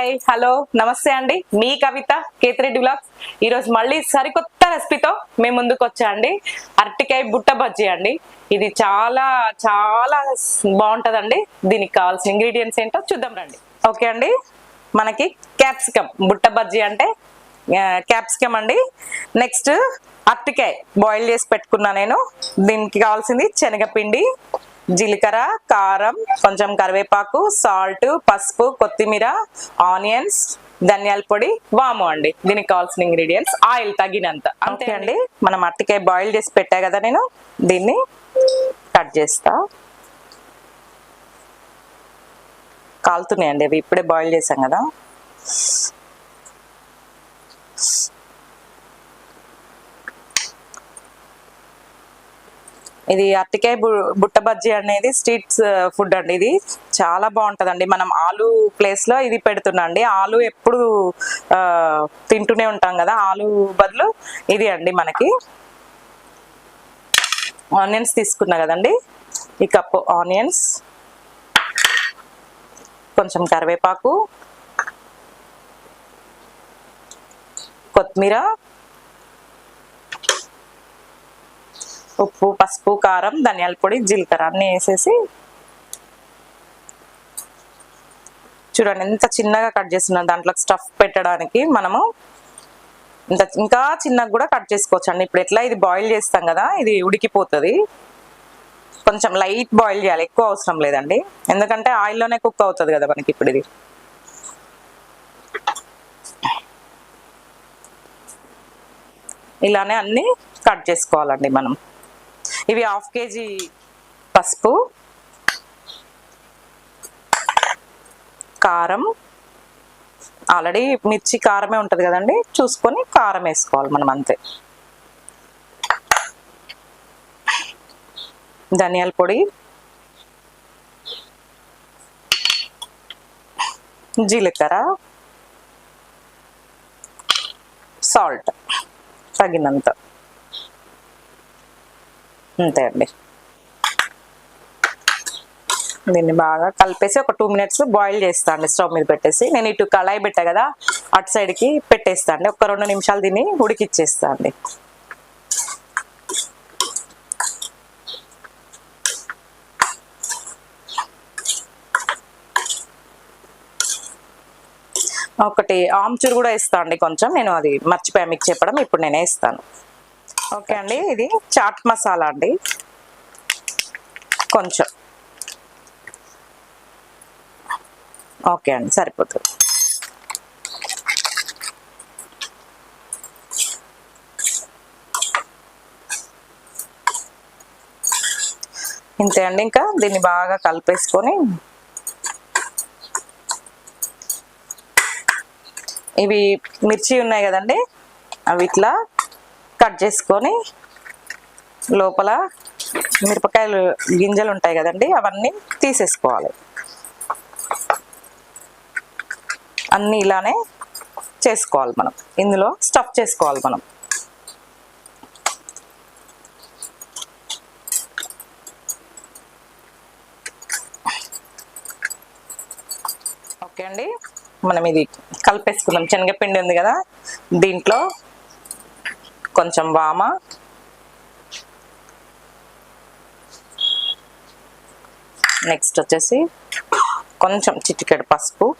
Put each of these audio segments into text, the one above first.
Hi hello నమస్తే అండి. మీ కవిత కేతిరెడ్డి బ్లాగ్స్. ఈరోజు మళ్ళీ సరికొత్త రెసిపీతో మేము ముందుకు వచ్చా అండి. అరటికాయ బుట్ట బజ్జీ అండి. ఇది చాలా చాలా బాగుంటుందండి. దీనికి కావాల్సిన ఇంగ్రీడియంట్స్ ఏంటో చూద్దాం రండి. ఓకే అండి. మనకి క్యాప్సికమ్ బుట్ట బజ్జీ అంటే క్యాప్సికమ్ అండి. నెక్స్ట్ అరటికాయ బాయిల్ చేసి పెట్టుకున్నా నేను. దీనికి కావాల్సింది శనగపిండి. జీలకర్ర కారం కొంచెం కరివేపాకు సాల్ట్ పసుపు కొత్తిమీర ఆనియన్స్ ధనియాల పొడి వాము అండి. దీనికి కావాల్సిన ఇంగ్రీడియంట్స్ ఆయిల్ తగినంత. అంతే అండి. మనం అరటికాయ బాయిల్ చేసి పెట్టా కదా నేను దీన్ని కట్ చేస్తా. కాలుతున్నాయండి అవి ఇప్పుడే బాయిల్ చేసాం కదా. ఇది అత్తికాయ బు- బుట్ట బజ్జీ అనేది స్ట్రీట్ ఫుడ్ అండి ఇది. చాలా బాగుంటుందండి. మనం ఆలు ప్లేస్లో ఇది పెడుతున్నా అండి. ఆలు ఎప్పుడు తింటూనే ఉంటాం కదా. ఆలు బదులు ఇది అండి మనకి. ఆనియన్స్ తీసుకున్నా కదండి. ఈ కప్పు ఆనియన్స్. కొంచెం కరివేపాకు. కొత్తిమీర. ఉప్పు పసుపు కారం ధనియాల పొడి జీలకర్ర అన్ని వేసేసి చూడండి ఎంత చిన్నగా కట్ చేస్తున్నాం దాంట్లో స్టఫ్ పెట్టడానికి మనము ఇంత ఇంకా చిన్నగా కూడా కట్ చేసుకోవచ్చు అండి ఇప్పుడు ఎట్లా ఇది బాయిల్ చేస్తాం కదా ఇది ఉడికిపోతుంది. కొంచెం లైట్ బాయిల్ చేయాలి ఎక్కువ అవసరం లేదండి. ఎందుకంటే ఆయిల్లోనే కుక్ అవుతుంది కదా మనకి ఇప్పుడు ఇది. ఇలానే అన్నీ కట్ చేసుకోవాలండి మనం. ఇవి హాఫ్ కేజీ పసుపు కారం. ఆల్రెడీ మిర్చి కారమే ఉంటుంది కదండి చూసుకొని కారం వేసుకోవాలి మనం అంతే. ధనియాల పొడి జీలకర్ర సాల్ట్ తగినంత. అంతే అండి దీన్ని బాగా కలిపేసి ఒక టూ మినిట్స్ బాయిల్ చేస్తా అండి స్టవ్ మీద పెట్టేసి. నేను ఇటు కళాయి పెట్టా కదా అటు సైడ్కి పెట్టేస్తా అండి. ఒక రెండు నిమిషాలు దీన్ని ఉడికిచ్చేస్తా అండి. ఒకటి ఆమ్చూర్ కూడా ఇస్తాను అండి కొంచెం. నేను అది మర్చిపోయా మీకు చెప్పడం ఇప్పుడు నేను వేస్తాను. ఓకే అండి ఇది చాట్ మసాలా అండి. కొంచెం. ఓకే అండి సరిపోతుంది. ఇంతే అండి ఇంకా దీన్ని బాగా కలిపేసుకొని. ఇవి మిర్చి ఉన్నాయి కదండి అవి ఇట్లా కట్ చేసుకొని లోపల మిరపకాయలు గింజలు ఉంటాయి కదండి అవన్నీ తీసేసుకోవాలి. అన్నీ ఇలానే చేసుకోవాలి మనం. ఇందులో స్టఫ్ చేసుకోవాలి మనం. ఓకే అండి మనం ఇది కలిపేసుకుందాం శనగపిండి ఉంది కదా దీంట్లో కొంచెం వామ. నెక్స్ట్ వచ్చేసి కొంచెం చిటికెడు పసుపు.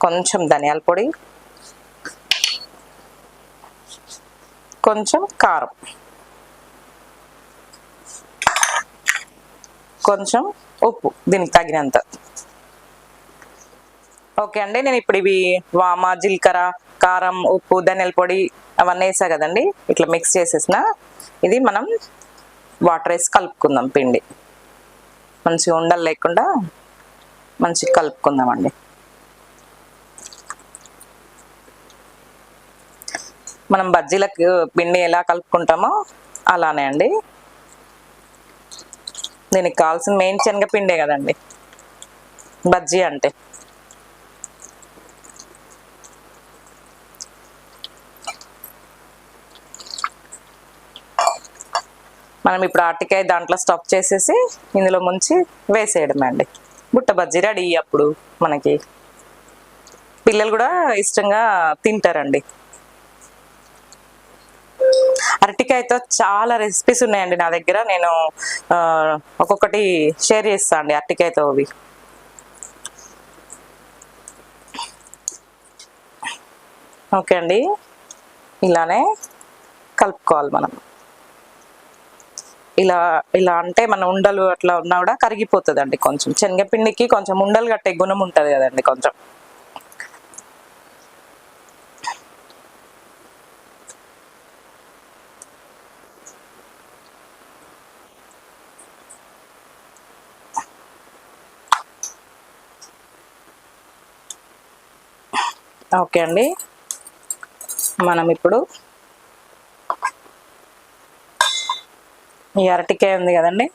కొంచెం ధనియాల పొడి. కొంచెం కారం. కొంచెం ఉప్పు దీనికి తగినంత. ఓకే అండి నేను ఇప్పుడు ఇవి వామ జీలకర్ర కారం ఉప్పు ధనియాల పొడి అవన్నీ వేసా కదండి ఇట్లా మిక్స్ చేసేసిన. ఇది మనం వాటర్ వేసి కలుపుకుందాం పిండి. మంచిగా ఉండలు లేకుండా మంచిగా కలుపుకుందామండి. మనం బజ్జీలకు పిండి ఎలా కలుపుకుంటామో అలానే అండి. దీనికి కావాల్సిన మెయిన్ శనగపిండే కదండి బజ్జీ అంటే. మనం ఇప్పుడు అరటికాయ దాంట్లో స్టఫ్ చేసేసి ఇందులో ముంచి వేసేయడమే అండి బుట్ట బజ్జీ రెడీ అప్పుడు మనకి. పిల్లలు కూడా ఇష్టంగా తింటారండి. అరటికాయతో చాలా రెసిపీస్ ఉన్నాయండి నా దగ్గర. నేను ఒక్కొక్కటి షేర్ చేస్తాను అండి అరటికాయతో అవి. ఓకే అండి. ఇలానే కలుపుకోవాలి మనం. ఇలా ఇలా అంటే మన ఉండలు అట్లా ఉన్నా కూడా కరిగిపోతుంది కొంచెం. శనగపిండికి కొంచెం ఉండలు కట్టే గుణం ఉంటుంది కదండి కొంచెం. ఓకే అండి. మనం ఇప్పుడు ఈ అరటికాయ ఉంది కదండి.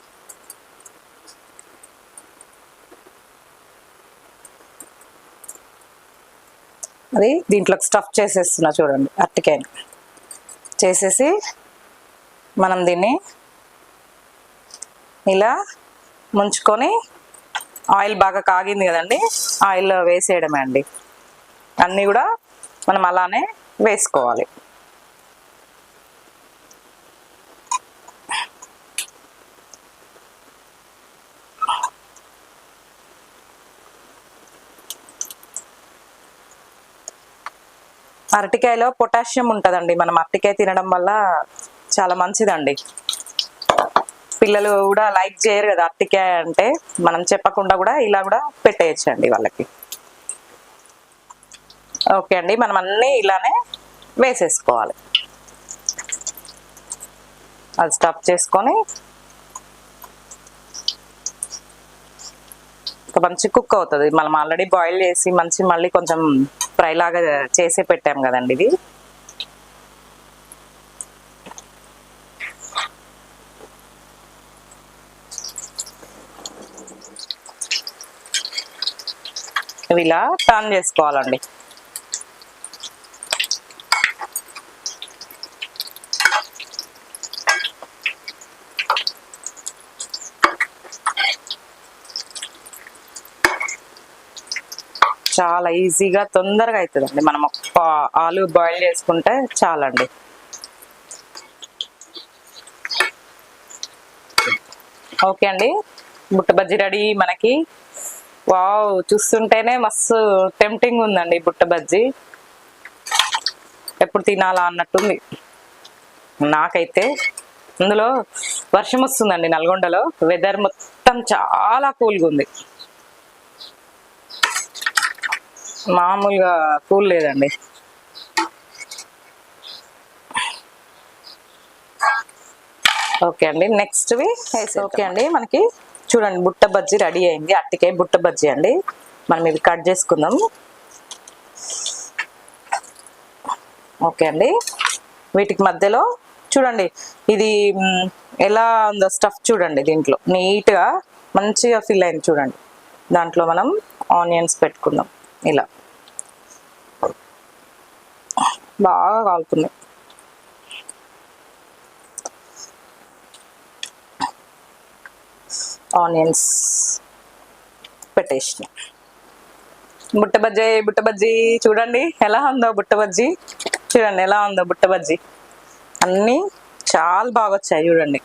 అది దీంట్లోకి స్టఫ్ చేసేస్తున్నా చూడండి అరటికాయని. చేసేసి మనం దీన్ని ఇలా ముంచుకొని ఆయిల్ బాగా కాగింది కదండి ఆయిల్లో వేసేయడమే అండి. అన్నీ కూడా మనం అలానే వేసుకోవాలి. అరటికాయలో పొటాషియం ఉంటుందండి. మనం అరటికాయ తినడం వల్ల చాలా మంచిదండి. పిల్లలు కూడా లైక్ చేయరు కదా అరటికాయ అంటే. మనం చెప్పకుండా కూడా ఇలా కూడా పెట్టేయచ్చండి వాళ్ళకి. ఓకే అండి. మనం అన్నీ ఇలానే వేసేసుకోవాలి. అది స్టఫ్ చేసుకొని ఇంకా మంచి కుక్ అవుతుంది. మనం ఆల్రెడీ బాయిల్ చేసి మంచి మళ్ళీ కొంచెం ఫ్రై లాగా చేసి పెట్టాం కదండి ఇది. ఇవి ఇలా టర్న్ చేసుకోవాలండి. చాలా ఈజీగా తొందరగా అవుతుందండి మనం ఒక్క ఆలు బాయిల్ చేసుకుంటే చాలండి. ఓకే అండి. బుట్ట బజ్జీ రెడీ మనకి. వావ్ చూస్తుంటేనే మస్తు టెంప్టింగ్ ఉందండి బుట్ట బజ్జీ. ఎప్పుడు తినాలా అన్నట్టుంది నాకైతే అందులో వర్షం వస్తుందండి నల్గొండలో. వెదర్ మొత్తం చాలా కూల్గా ఉంది మామూలుగా కూల్ లేదండి. ఓకే అండి నెక్స్ట్వి ఓకే అండి మనకి చూడండి బుట్ట బజ్జీ రెడీ అయింది. అట్టికాయ బుట్ట బజ్జీ అండి. మనం ఇవి కట్ చేసుకుందాం. ఓకే అండి వీటికి మధ్యలో చూడండి ఇది ఎలా ఉందో స్టఫ్ చూడండి దీంట్లో. నీట్గా మంచిగా ఫిల్ అయింది చూడండి. దాంట్లో మనం ఆనియన్స్ పెట్టుకుందాం. ఇలా. బాగా కాలుతుంది ఆనియన్స్ పెట్టేసిన. బుట్ట బజ్జీ బుట్ట బజ్జీ చూడండి ఎలా ఉందో బుట్ట బజ్జీ. చూడండి ఎలా ఉందో బుట్ట బజ్జీ. అన్నీ చాలా బాగా వచ్చాయి చూడండి.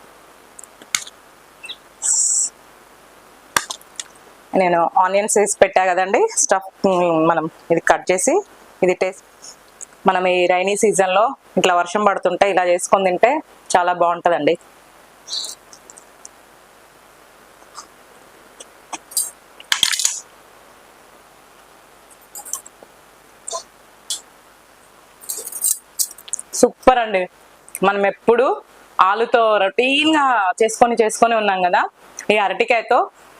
నేను ఆనియన్స్ వేసి పెట్టా కదండి. స్టఫ్ మనం ఇది కట్ చేసి ఇది టేస్ట్ మనం ఈ రైనీ సీజన్లో ఇట్లా వర్షం పడుతుంటే ఇలా చేసుకొని తింటే చాలా బాగుంటుందండి. సూపర్ అండి. మనం ఎప్పుడు ఆలుతో రొటీన్గా చేసుకొని చేసుకొని ఉన్నాం కదా. ఈ అరటికాయతో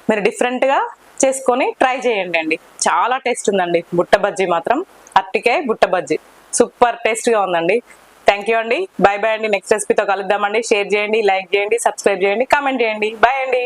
మీరు డిఫరెంట్గా చేసుకొని ట్రై చేయండి అండి. చాలా టేస్ట్ ఉందండి. బుట్ట బజ్జీ మాత్రం. అరటికాయ బుట్ట బజ్జీ. సూపర్ టేస్ట్గా ఉందండి. థ్యాంక్ యూ అండి. బై బై అండి. నెక్స్ట్ రెసిపీతో కలుద్దామండి. షేర్ చేయండి లైక్ చేయండి సబ్స్క్రైబ్ చేయండి కామెంట్ చేయండి. బాయ్ అండి.